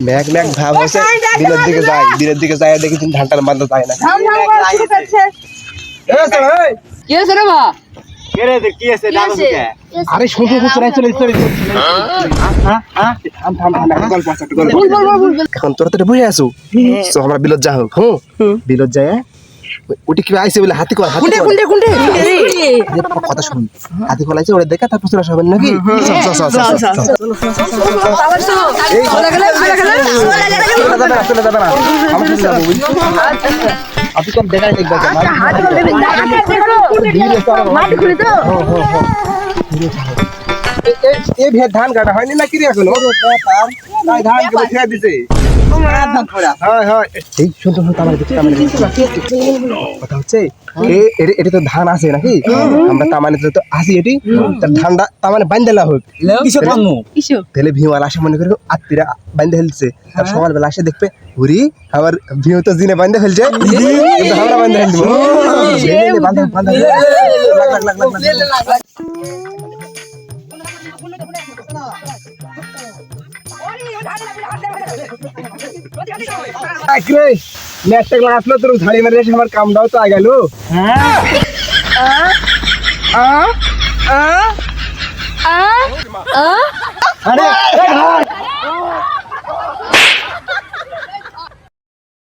Mac Mac ভাব হয়েছে দিনের দিকে যায় দিনের দিকে যায় দেখি তুমি ধানটার বান্ধা যায় না কি হয়েছে রে? আরে শুধু চলে চলে চলে। এখন তোরা তো বুঝে আসো তো আমরা বিলত যা হোক হুম বিলত যায় ওটি কি আইছে বলে হাতি কর হাতি কোনটে আরে কথা শুন হাতি কল আইছে ওরে দেখা তারপর তোরা সবাই নাকি চল চল চল চল চল যাবে না চলে যাবে না আমি চলে যাব বুঝলি আপনি কম দেখাই দেখবে মাটি খুলি তো এ ভে ধান কাটা হয়নি না কি রে এখন তাই ধান কেটে খেয়ে দিছে হয় হয় এই শুন শুন আমার দিকে আমার কথা হচ্ছে এটা তো ধান আছে নাকি আমরা তামানে তো আসি এটি তার ধানটা তামানে বান্ধেলা হোক তাহলে ভিউয়াল আসে মনে করে আত্মীরা বান্ধে ফেলছে সকালবেলা আসে দেখবে হুরি আমার ভিউ তো জিনে বান্ধে ফেলছে আমরা বান্ধে ফেলছি टाकलंय नॅशटॅगला घातलं तर झाडीवर रेशनवर कामडावचं आगालो अरे